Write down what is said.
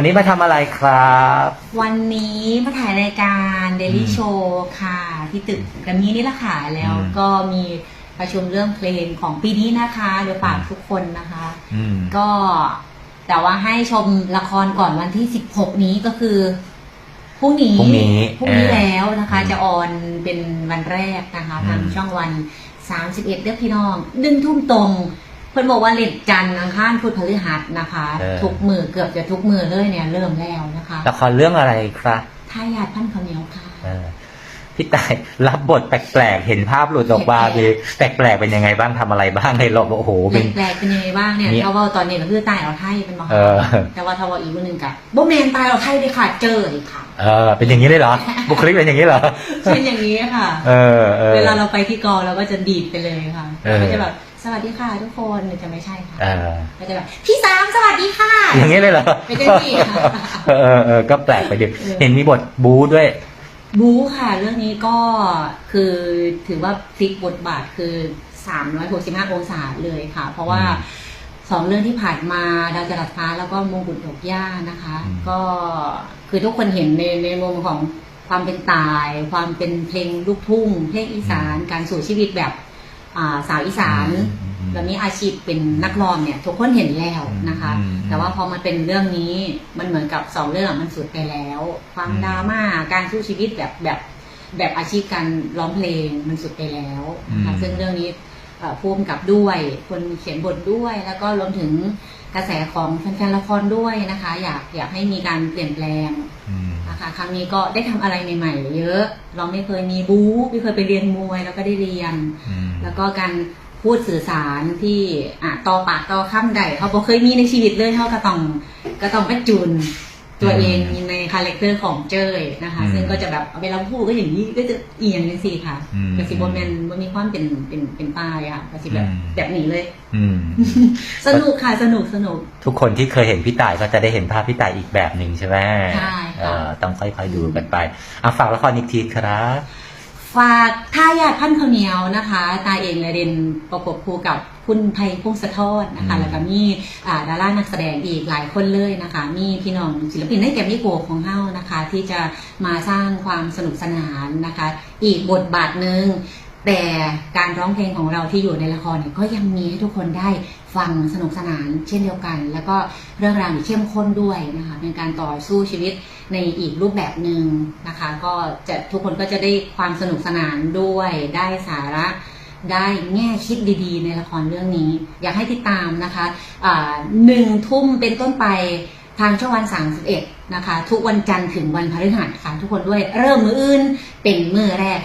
วันนี้มาทำอะไรครับ วันนี้มาถ่ายรายการ Daily อืม Show ค่ะ ที่ตึกแกัมมี่นี่แหละค่ะแล้วอืมก็มีประชุมเรื่องเพลงของปีนี้นะคะเดี๋ยวฝากอืม ทุกคนนะคะ อืม ก็แต่ว่าให้ชมละครก่อนวันที่ 16 นี้ก็คือพรุ่งนี้พรุ่งนี้พรุ่งนี้เออแล้วนะคะ อืมจะออนเป็นวันแรกนะคะอืมทางช่องวัน 31เดือนพี่น้องดึงทุ่มตรงเพิ่นบอกว่าเล็ดจันทร์อังคารพุธพฤหัสนะคะทุกมือเกือบจะทุกมือเลยเนี่ยเริ่มแล้วนะคะละครเรื่องอะไรครับทายาทพันธุ์ข้าวเหนียวค่ะ เออพี่ตายรับบทแปลกๆ เห็นภาพหลุดออกมาแปลกเลยแปลกๆเป็นยังไงบ้างทำอะไรบ้างในหลบโอ้โหเป็น แปลกๆเป็นยังไงบ้างเนี่ยมีถ้าว่าตอนนี้ก็คือตายเอาไทยเป็นมาเออ แต่ว่าถ้าว่าอีกวันหนึ่งกับโบแมนตายเอาไทยเลยค่ะเจอเลยค่ะ เออเป็นอย่างนี้เลยเหรอ บุคลิกเป็นอย่างนี้เหรอ เป็นอย่างนี้ค่ะ เออเออ เวลาเราไปที่กองเราก็จะดีดไปเลยค่ะเออก็จะแบบ สวัสดีค่ะทุกคนหรือจะไม่ใช่ค่ะเออก็จะแบบพี่สามสวัสดีค่ะ อย่างนี้เลยเหรอไม่ได้ดีค่ะเออเออก็แปลกไปดิเออเห็นมีบทบู๊ด้วย บู๊ค่ะ เรื่องนี้ก็คือถือว่าพลิกบทบาทคือ 365 องศาเลยค่ะ เพราะว่าอืมสองเรื่องที่ผ่านมาดาวจรัสฟ้าแล้วก็มงกุฎดอกหญ้านะคะ อืม ก็คือทุกคนเห็นในในมุมของความเป็นตาย ความเป็นเพลงลูกทุ่ง เพลงอีสานการสู่ชีวิตแบบอ่า สาวอีสานอืมแล้วมีอาชีพเป็นนักร้องเนี่ยทุกคนเห็นแล้วนะคะอืมแต่ว่าพอมาเป็นเรื่องนี้มันเหมือนกับสองเรื่องมันสุดไปแล้ว ความอืมดราม่าการสู้ชีวิตแบบแบบแบบอาชีพการร้องเพลงมันสุดไปแล้วนะคะซึ่งเรื่องนี้เอ่อพ่วงกับด้วย คนเขียนบทด้วย แล้วก็รวมถึงกระแสของแฟนๆละครด้วยนะคะ อยากอยากให้มีการเปลี่ยนแปลงอืมนะ คะครั้งนี้ก็ได้ทำอะไรใหม่ๆเยอะ เราไม่เคยมีบู๊ไม่เคยไปเรียนมวยแล้วก็ได้เรียนอืมแล้วก็การพูดสื่อสารที่อะต่อปากต่อคำใดเขาบอกเคยมีในชีวิตเลยเขาก็ต้องก็ต้องไปจูนตัวเองใน คาแรคเตอร์ของเจ้ยนะคะอืมซึ่งก็จะแบบเวลาพูดก็อย่างนี้ก็จะเอียงจังซี่ค่ะอืมกระสิบแมนมันมีความเป็นเป็นเป็นป้ายอะกระสิบแบบอืมแบบนี้เลยอืมสนุกค่ะสนุกสนุก ทุกคนที่เคยเห็นพี่ต่ายก็จะได้เห็นภาพพี่ต่ายอีกแบบหนึ่งใช่ไหมใช่ค่ะเออต้องค่อยๆดูกันไปอะฝากละครอีกทีครับฝากท่ายาทพันธุ์ข้าวเหนียวนะคะ ตาเองเลยเรียนประกบคู่กับ คุณไพพงศธรนะคะอืมแล้วก็มีอ่าดารานักแสดงอีกหลายคนเลยนะคะ มีพี่น้องศิลปินในแกรมมี่โกลด์ของเฮานะคะ ที่จะมาสร้างความสนุกสนานนะคะ อีกบทบาทหนึ่งแต่การร้องเพลงของเราที่อยู่ในละครเนี่ยก็ยังมีให้ทุกคนได้ฟังสนุกสนานเช่นเดียวกัน แล้วก็เรื่องราวที่เข้มข้นด้วยนะคะเป็นการต่อสู้ชีวิตในอีกรูปแบบหนึ่งนะคะ ก็จะทุกคนก็จะได้ความสนุกสนานด้วยได้สาระ ได้แง่คิดดีๆ ในละครเรื่องนี้ อยากให้ติดตามนะคะหนึ่งทุ่มเป็นต้นไปทางช่องวัน31นะคะ ทุกวันจันทร์ถึงวันพฤหัสค่ะ ทุกคนด้วยเริ่มมืออื่นเป็นมือแรก